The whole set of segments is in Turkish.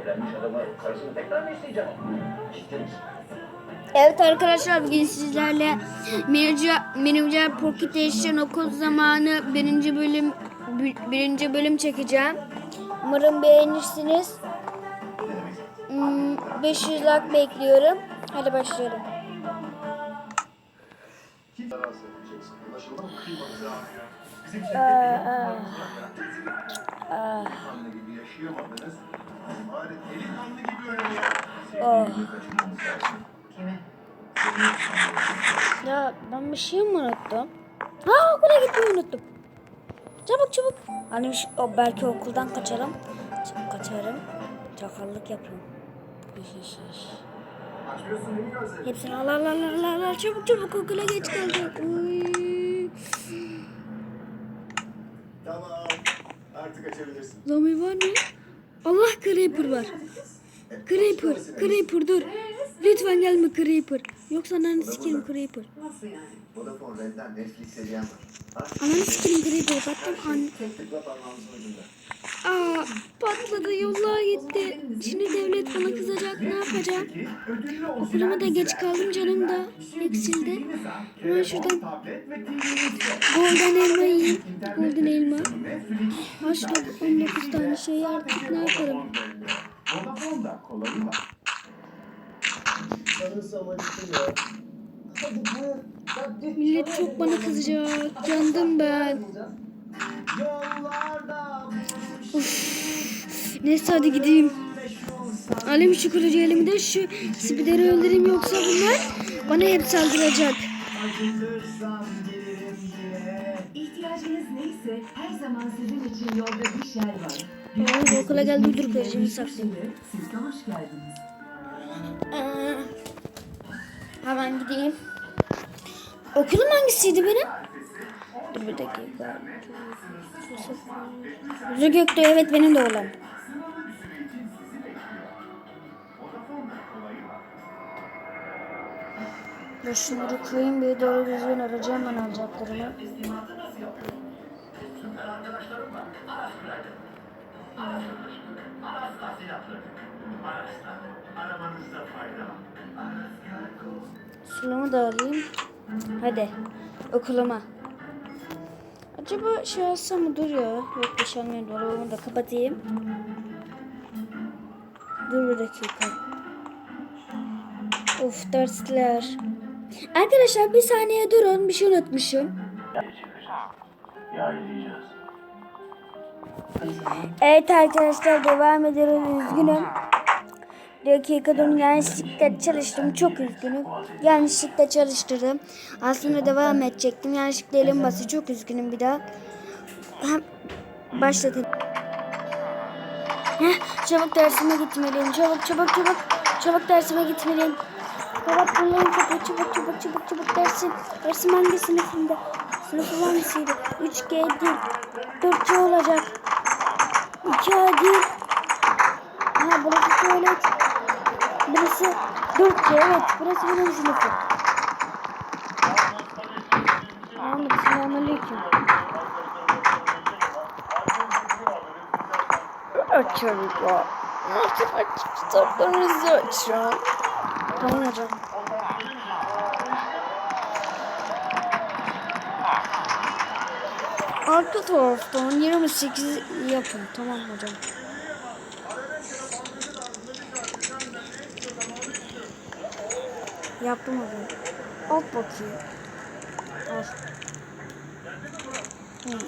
Evlenmiş adamı karısını tekrar mı isteyeceğim? Ciddi misin? Evet arkadaşlar bugün sizlerle Manager Pocket Edition okul zamanı birinci bölüm bir- birinci bölüm çekeceğim. Umarım beğenirsiniz. Hmm, 500 like bekliyorum. Hadi başlayalım. Gibi Oh. Ya ben bir şey mi unuttum? Ha okula gitmeyi unuttum. Çabuk çabuk. Hani şu- o, belki okuldan kaçarım. Çabuk kaçarım. Çakallık yapıyorum. Hepsini al al al al al al. Çabuk çabuk okula geç. Uy. Tamam. Artık açabilirsin. Zombi var mı? Allah Creeper var. Creeper, Creeper dur. Lütfen gelme Creeper. Yoksa ananı sikerim Creeper. Vodafone Red'den Netflix hediyem var. Ananı sikerim Creeper. Baktım an. tek tıkla parmağımızın ucunda. Aa patladı yollar gitti. Şimdi devlet bana kızacak ne yapacağım? Okuluma da geç kaldım canım da eksildi. Hemen şuradan golden elma yiyeyim. Golden elma. Haşladı 19 tane şey artık ne yaparım? Millet çok bana kızacak. Yandım ben. Yollarda Neyse hadi gideyim. Alem kılıcı elimde şu spideri öldüreyim yoksa bunlar bana hep saldıracak. İhtiyacınız neyse her zaman sizin için yolda bir şey var. Okula geldi dur kılıcımı saklayayım. Siz de hoş geldiniz. Aa, hemen gideyim. Okulum hangisiydi benim? Dur bir dakika. Yüzü Göktuğ evet benim de oğlum. Dur şunları koyayım bir doğru düzgün arayacağım ben alacaklarımı. Sulumu da alayım. Hadi okuluma. Acaba şey alsam mı duruyor? Yok bir şey almıyorum. Dolabımı da kapatayım. Dur bir dakika. Of dersler. Arkadaşlar bir saniye durun. Bir şey unutmuşum. Ya. Evet arkadaşlar devam ediyoruz. Üzgünüm. Dakika durun yanlışlıkla çalıştım. Çok üzgünüm. Yanlışlıkla çalıştırdım. Aslında devam edecektim. Yanlışlıkla elim bası. Çok üzgünüm bir daha. Hem başladım. Heh, çabuk dersime gitmeliyim. Çabuk çabuk çabuk. Çabuk dersime gitmeliyim. Kapat bunların kapıyı. Çabuk çabuk çabuk çabuk dersim. Dersim hangi sınıfında? Sınıfı hangisiydi? 3G değil. 4C olacak. 2A değil. Ha burası tuvalet. Burası 4C evet. Burası benim sınıfım. Tamam selamünaleyküm. Çocuklar. Nasıl açık kitaplarınızı açın? Tamam hocam. Arka taraftan 28 yapın. Tamam hocam. Yaptım hocam. Al bakayım. Al. Hmm.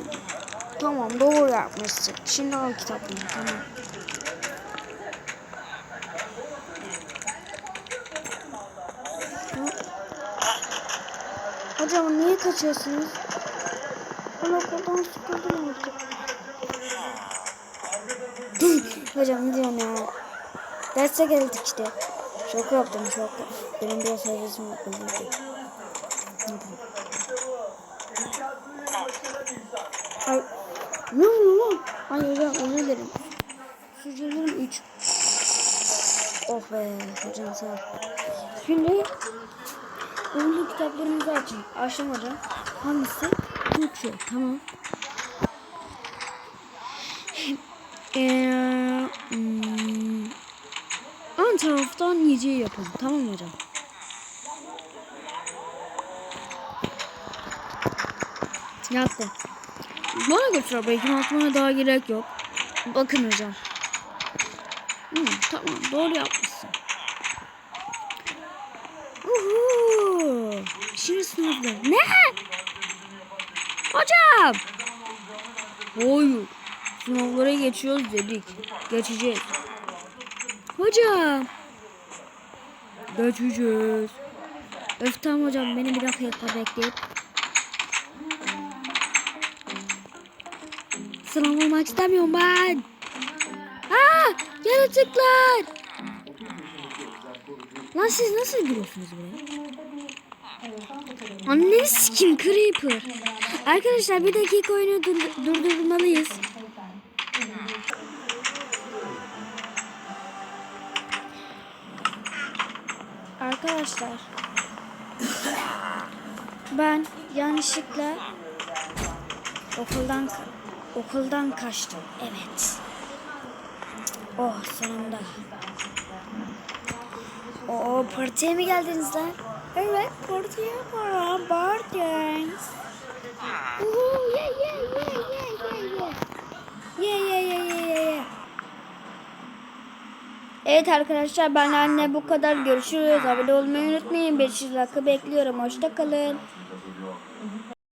Tamam doğru yapmışsın. Şimdi al kitabını. Tamam. Hocam niye kaçıyorsunuz? Ben okuldan sıkıldım artık. Hocam ne diyorsun ya? Derse geldik işte. Şok yaptım şok. Benim biraz hevesim dilerim. Ay, ne oluyor lan? Ay hocam özür dilerim. Suçlularım 3. Oh be hocam sağ ol. Şimdi oyunlu kitaplarımızı açın. Açtım hocam. Hangisi? Türkçe. Tamam. Eee, taraftan yiyeceği yapın. Tamam mı hocam? Yattı. Bana götür belki atmana daha gerek yok. Bakın hocam. Hı, tamam doğru yapmışsın. Uhu. Şimdi sınavda. Ne? Hocam. Hayır. Sınavlara geçiyoruz dedik. Geçeceğiz. Hocam. Geçeceğiz. Öf tamam hocam beni bir dakika bekleyip. Sınav olmak istemiyorum ben. Aa, yaratıklar. Lan siz nasıl giriyorsunuz buraya? Anneni sikim Creeper. Arkadaşlar bir dakika oyunu dur- durdurmalıyız. Arkadaşlar ben yanlışlıkla okuldan okuldan kaçtım. Evet. Oh sonunda. Oo partiye mi geldiniz lan? Evet partiye para Bartens. Evet arkadaşlar ben anne bu kadar görüşürüz. Abone olmayı unutmayın. 500 dakika bekliyorum. Hoşça kalın.